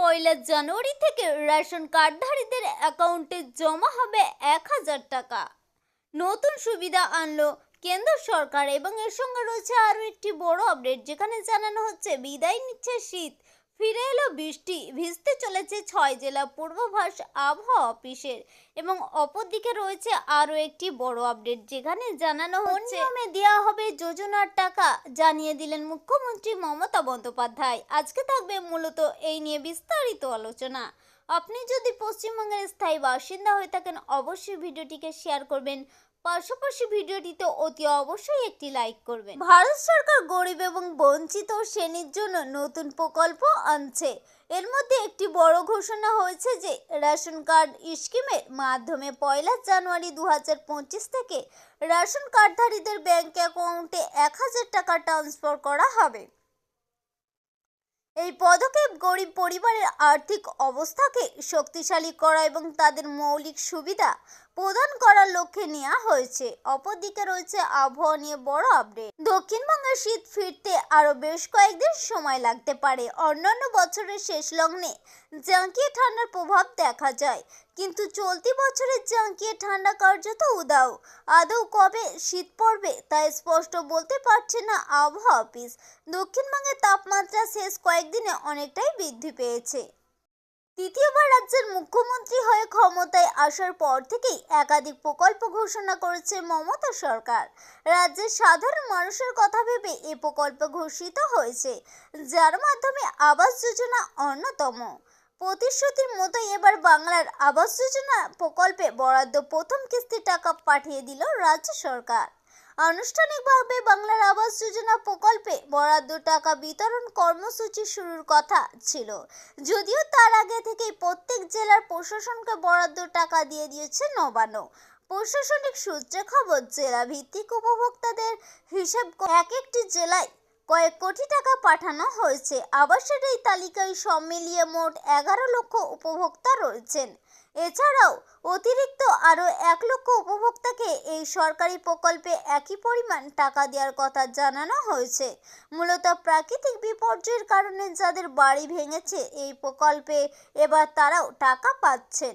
পয়লা জানুয়ারি থেকে রেশন কার্ডধারীদের অ্যাকাউন্টে জমা হবে এক হাজার টাকা। নতুন সুবিধা আনলো কেন্দ্র সরকার এবং এর সঙ্গে রয়েছে আরও একটি বড় আপডেট, যেখানে জানানো হচ্ছে, বিদায় নিচ্ছে শীত। ফিরে এলো বৃষ্টি। ভিজতে চলেছে ছয় জেলা পূর্বাভাস আবহাওয়া অফিসের এবং অপরদিকে রয়েছে আরও একটি বড় আপডেট যেখানে জানানো হচ্ছে নিয়মে দেওয়া হবে যোজনার টাকা জানিয়ে দিলেন মুখ্যমন্ত্রী মমতা বন্দ্যোপাধ্যায়। আজকে থাকবে মূলত এই নিয়ে বিস্তারিত আলোচনা। আপনি যদি পশ্চিমবঙ্গের স্থায়ী বাসিন্দা হয়ে থাকেন অবশ্যই ভিডিওটিকে শেয়ার করবেন। পাশাপাশি ভিডিওটিতে অতি অবশ্যই একটি লাইক করবেন। ভারত সরকার গরিব এবং বঞ্চিত শ্রেণির জন্য নতুন প্রকল্প আনছে। এর মধ্যে একটি বড় ঘোষণা হয়েছে যে, রেশন কার্ড স্কিমের মাধ্যমে পয়লা জানুয়ারি দু হাজার পঁচিশ থেকে রেশন কার্ডধারীদের ব্যাংক অ্যাকাউন্টে এক হাজার টাকা ট্রান্সফার করা হবে। এই পদক্ষেপ গরিব পরিবারের আর্থিক অবস্থাকে শক্তিশালী করা এবং তাদের মৌলিক সুবিধা প্রদান করার লক্ষ্যে নেওয়া হয়েছে। অপরদিকে রয়েছে আবহাওয়া নিয়ে বড় আপডেট। দক্ষিণবঙ্গের শীত ফিরতে আরও বেশ কয়েকদিন সময় লাগতে পারে। অন্যান্য বছরের শেষ লগ্নে জাঁকিয়ে ঠান্ডার প্রভাব দেখা যায়। কিন্তু চলতি বছরের জাঁকিয়ে ঠান্ডা কার্যত উদাও। আদৌ কবে শীত পড়বে তা স্পষ্ট বলতে পারছে না আবহাওয়া অফিস। দক্ষিণবঙ্গের তাপমাত্রা শেষ কয়েকদিনে অনেকটাই বৃদ্ধি পেয়েছে। তৃতীয়বার রাজ্যের মুখ্যমন্ত্রী হয়ে ক্ষমতায় আসার পর থেকেই একাধিক প্রকল্প ঘোষণা করেছে মমতা সরকার। রাজ্যের সাধারণ মানুষের কথা ভেবে এ প্রকল্প ঘোষিত হয়েছে, যার মাধ্যমে আবাস যোজনা অন্যতম। প্রতিশ্রুতির মতোই এবার বাংলার আবাস যোজনা প্রকল্পে বরাদ্দ প্রথম কিস্তির টাকা পাঠিয়ে দিল রাজ্য সরকার। আনুষ্ঠানিকভাবে বাংলার আবাস যোজনা প্রকল্পে বরাদ্দ টাকা বিতরণ কর্মসূচি শুরুর কথা ছিল। যদিও তার আগে থেকেই প্রত্যেক জেলার প্রশাসনকে বরাদ্দ টাকা দিয়ে দিয়েছে নবান্ন। প্রশাসনিক সূত্রে খবর জেলা ভিত্তিক উপভোক্তাদের হিসেব এক একটি জেলায় কয়েক কোটি টাকা পাঠানো হয়েছে। আবাসের এই তালিকায় সব মিলিয়ে মোট এগারো লক্ষ উপভোক্তা রয়েছেন। এছাড়াও অতিরিক্ত আরও এক লক্ষ উপভোক্তাকে এই সরকারি প্রকল্পে একই পরিমাণ টাকা দেওয়ার কথা জানানো হয়েছে। মূলত প্রাকৃতিক বিপর্যয়ের কারণে যাদের বাড়ি ভেঙেছে এই প্রকল্পে এবার তারাও টাকা পাচ্ছেন।